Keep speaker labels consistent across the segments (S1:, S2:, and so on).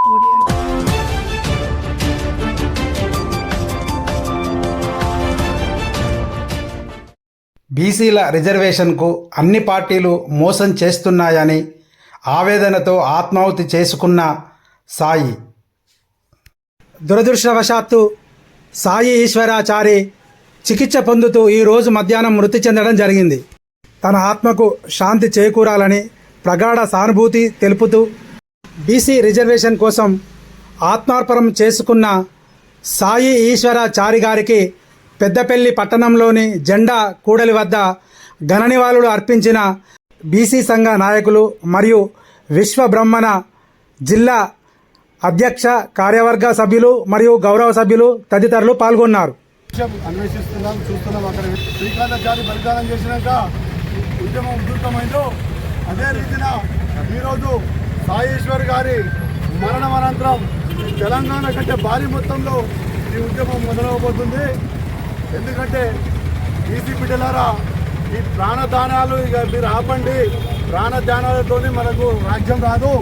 S1: బీసీల రిజర్వేషన్కు అన్ని పార్టీలు మోసం చేస్తున్నాయని ఆవేదనతో ఆత్మాహుతి చేసుకున్న సాయి. దురదృష్టవశాత్తు సాయి ఈశ్వరాచారి చికిత్స పొందుతూ ఈరోజు మధ్యాహ్నం మృతి చెందడం జరిగింది. తన ఆత్మకు శాంతి చేకూరాలని ప్రగాఢ సానుభూతి తెలుపుతూ బీసీ రిజర్వేషన్ కోసం ఆత్మార్పణం చేసుకున్న సాయి ఈశ్వరాచారి గారికి పెద్దపల్లి పట్టణంలోని జెండా కూడలి వద్ద ఘననివాళులు అర్పించిన బీసీ సంఘ నాయకులు మరియు విశ్వబ్రహ్మణ జిల్లా అధ్యక్ష కార్యవర్గ సభ్యులు మరియు గౌరవ సభ్యులు తదితరులు పాల్గొన్నారు.
S2: అన్వేషిస్తున్నాం చూస్తున్నాం అక్కడ. శ్రీకాంతాచారి బలిదానం చేసినాక ఉద్యమం ఉధృతమైందో అదే రీతిన ఈరోజు సాయేశ్వర్ గారి మరణం అనంతరం తెలంగాణ కంటే భారీ మొత్తంలో ఈ ఉద్యమం మొదలవబోతుంది. ఎందుకంటే ఈసీ బిడ్డలారా ఈ ప్రాణదానాలు ఇక మీరు ఆపండి. ప్రాణదానాలతోని మనకు రాజ్యం రాదు.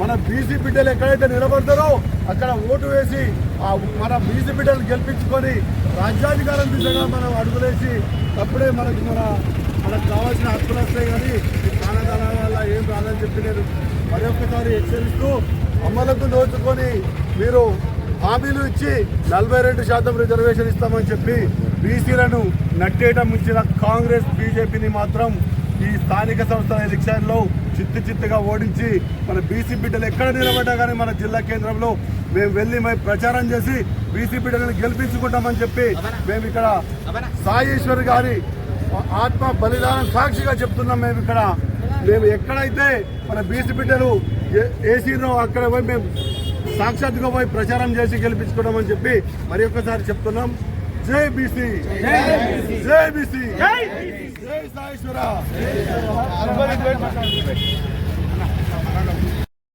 S2: మన బీసీ బిడ్డలు ఎక్కడైతే నిలబడతారో అక్కడ ఓటు వేసి ఆ మన బీసీ బిడ్డలు గెలిపించుకొని రాజ్యాధికారం దిశగా మనం అడుగులేసి అప్పుడే మనకు మన మనకు కావాల్సిన హక్కులు వస్తాయి కానీ ఈ ప్రాణదానాల వల్ల ఏం రాదని చెప్పి నేను మరొకసారి హెచ్చరిస్తూ అమలకు దోచుకొని మీరు హామీలు ఇచ్చి నలభై రెండు శాతం రిజర్వేషన్ ఇస్తామని చెప్పి బీసీలను నట్టేయడం ఇచ్చిన కాంగ్రెస్ బీజేపీని మాత్రం ఈ స్థానిక సంస్థల ఎలక్షన్లో చిత్తు చిత్తుగా ఓడించి మన బీసీ బిడ్డలు ఎక్కడ నిలబడ్డా కానీ మన జిల్లా కేంద్రంలో మేము వెళ్ళి మేము ప్రచారం చేసి బీసీ బిడ్డలను గెలిపించుకుంటామని చెప్పి మేము ఇక్కడ సాయేశ్వరి గారి ఆత్మ బలిదానం సాక్షిగా చెప్తున్నాం మేము ఇక్కడ. మేము ఎక్కడైతే మన బీసీ బిడ్డలు ఏసీలో అక్కడ పోయి మేము సాక్షాత్గా పోయి ప్రచారం చేసి గెలిపించుకోవడం చెప్పి మరి ఒక్కసారి చెప్తున్నాం. జై బీసీ. జై బీసీ. జై సాయేశ్వర